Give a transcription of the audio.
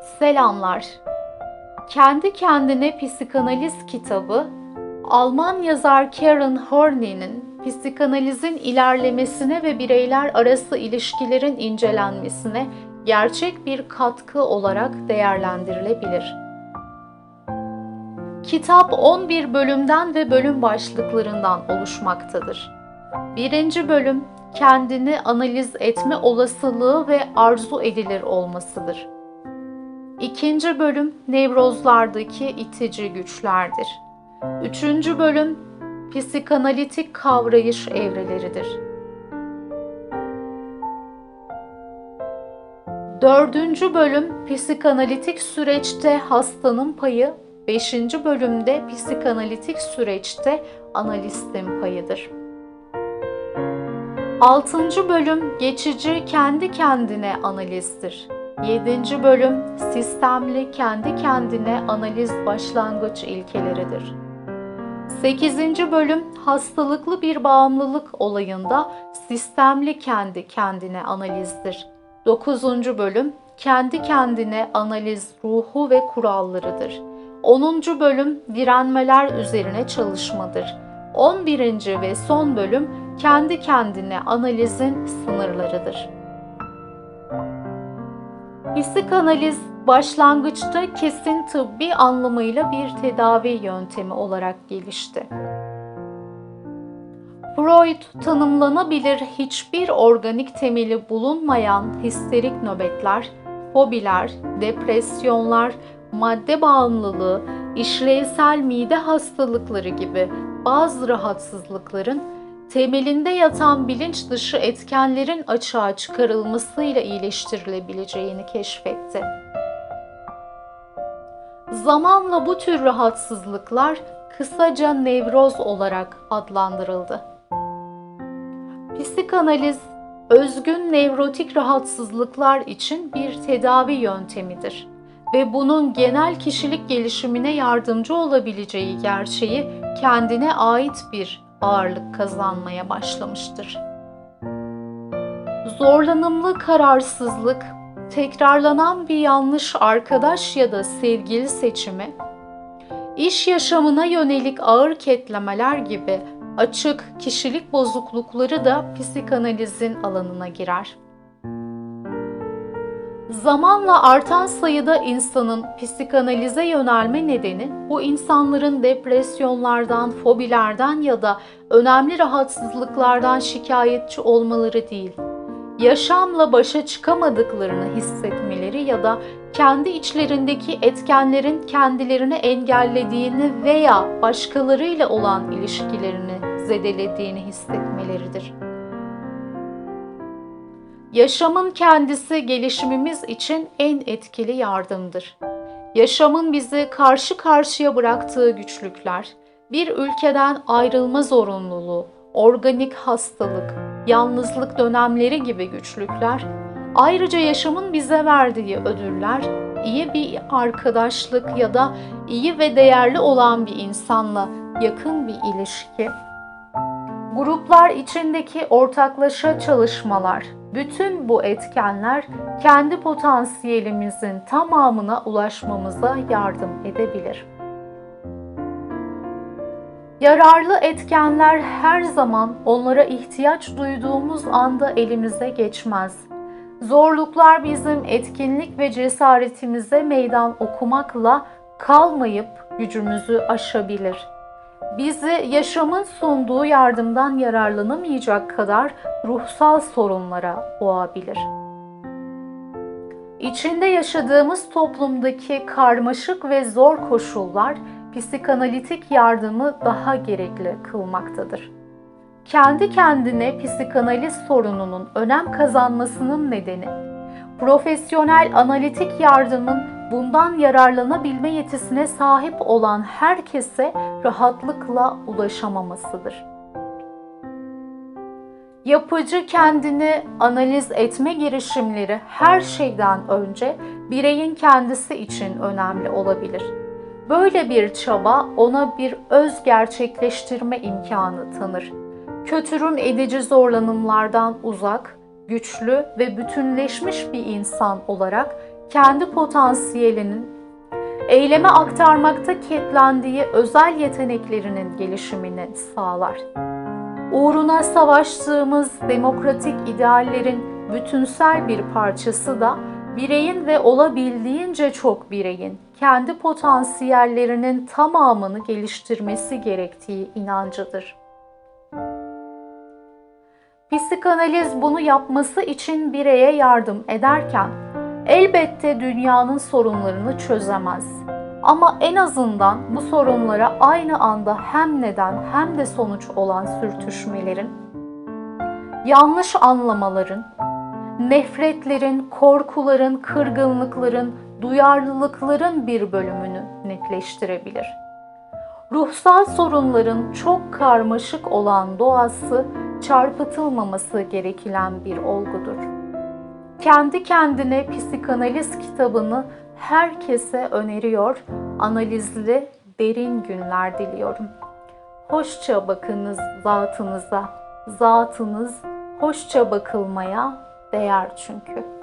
Selamlar. Kendi Kendine Psikanaliz kitabı, Alman yazar Karen Horney'nin psikanalizin ilerlemesine ve bireyler arası ilişkilerin incelenmesine gerçek bir katkı olarak değerlendirilebilir. Kitap 11 bölümden ve bölüm başlıklarından oluşmaktadır. Birinci bölüm kendini analiz etme olasılığı ve arzu edilir olmasıdır. İkinci bölüm nevrozlardaki itici güçlerdir. Üçüncü bölüm psikanalitik kavrayış evreleridir. Dördüncü bölüm psikanalitik süreçte hastanın payı, beşinci bölümde psikanalitik süreçte analistin payıdır. Altıncı bölüm geçici kendi kendine analizdir. 7. bölüm sistemli kendi kendine analiz başlangıç ilkeleridir. 8. bölüm hastalıklı bir bağımlılık olayında sistemli kendi kendine analizdir. 9. bölüm kendi kendine analiz ruhu ve kurallarıdır. 10. bölüm direnmeler üzerine çalışmadır. 11. ve son bölüm kendi kendine analizin sınırlarıdır. Psikanaliz başlangıçta kesin tıbbi anlamıyla bir tedavi yöntemi olarak gelişti. Freud tanımlanabilir hiçbir organik temeli bulunmayan histerik nöbetler, fobiler, depresyonlar, madde bağımlılığı, işlevsel mide hastalıkları gibi bazı rahatsızlıkların temelinde yatan bilinç dışı etkenlerin açığa çıkarılmasıyla iyileştirilebileceğini keşfetti. Zamanla bu tür rahatsızlıklar kısaca nevroz olarak adlandırıldı. Psikanaliz, özgün nevrotik rahatsızlıklar için bir tedavi yöntemidir ve bunun genel kişilik gelişimine yardımcı olabileceği gerçeği kendine ait bir ağırlık kazanmaya başlamıştır. Zorlanımlı kararsızlık, tekrarlanan bir yanlış arkadaş ya da sevgili seçimi, iş yaşamına yönelik ağır ketlemeler gibi açık kişilik bozuklukları da psikanalizin alanına girer. Zamanla artan sayıda insanın psikanalize yönelme nedeni bu insanların depresyonlardan, fobilerden ya da önemli rahatsızlıklardan şikayetçi olmaları değil, yaşamla başa çıkamadıklarını hissetmeleri ya da kendi içlerindeki etkenlerin kendilerini engellediğini veya başkalarıyla olan ilişkilerini zedelediğini hissetmeleridir. Yaşamın kendisi gelişimimiz için en etkili yardımdır. Yaşamın bizi karşı karşıya bıraktığı güçlükler, bir ülkeden ayrılma zorunluluğu, organik hastalık, yalnızlık dönemleri gibi güçlükler, ayrıca yaşamın bize verdiği ödüller, iyi bir arkadaşlık ya da iyi ve değerli olan bir insanla yakın bir ilişki, gruplar içindeki ortaklaşa çalışmalar, bütün bu etkenler kendi potansiyelimizin tamamına ulaşmamıza yardım edebilir. Yararlı etkenler her zaman onlara ihtiyaç duyduğumuz anda elimize geçmez. Zorluklar bizim etkinlik ve cesaretimize meydan okumakla kalmayıp gücümüzü aşabilir. Bizi yaşamın sunduğu yardımdan yararlanamayacak kadar ruhsal sorunlara boğabilir. İçinde yaşadığımız toplumdaki karmaşık ve zor koşullar psikanalitik yardımı daha gerekli kılmaktadır. Kendi kendine psikanaliz sorununun önem kazanmasının nedeni, profesyonel analitik yardımın bundan yararlanabilme yetisine sahip olan herkese rahatlıkla ulaşamamasıdır. Yapıcı kendini analiz etme girişimleri her şeyden önce bireyin kendisi için önemli olabilir. Böyle bir çaba ona bir öz gerçekleştirme imkanı tanır. Kötürüm edici zorlanımlardan uzak, güçlü ve bütünleşmiş bir insan olarak kendi potansiyelinin eyleme aktarmakta kilitlendiği özel yeteneklerinin gelişimini sağlar. Uğruna savaştığımız demokratik ideallerin bütünsel bir parçası da bireyin ve olabildiğince çok bireyin kendi potansiyellerinin tamamını geliştirmesi gerektiği inancıdır. Psikanaliz bunu yapması için bireye yardım ederken elbette dünyanın sorunlarını çözemez. Ama en azından bu sorunlara aynı anda hem neden hem de sonuç olan sürtüşmelerin, yanlış anlamaların, nefretlerin, korkuların, kırgınlıkların, duyarlılıkların bir bölümünü netleştirebilir. Ruhsal sorunların çok karmaşık olan doğası çarpıtılmaması gereken bir olgudur. Kendi kendine psikanaliz kitabını herkese öneriyor, analizli, derin günler diliyorum. Hoşça bakınız zatınıza, zatınız hoşça bakılmaya değer çünkü.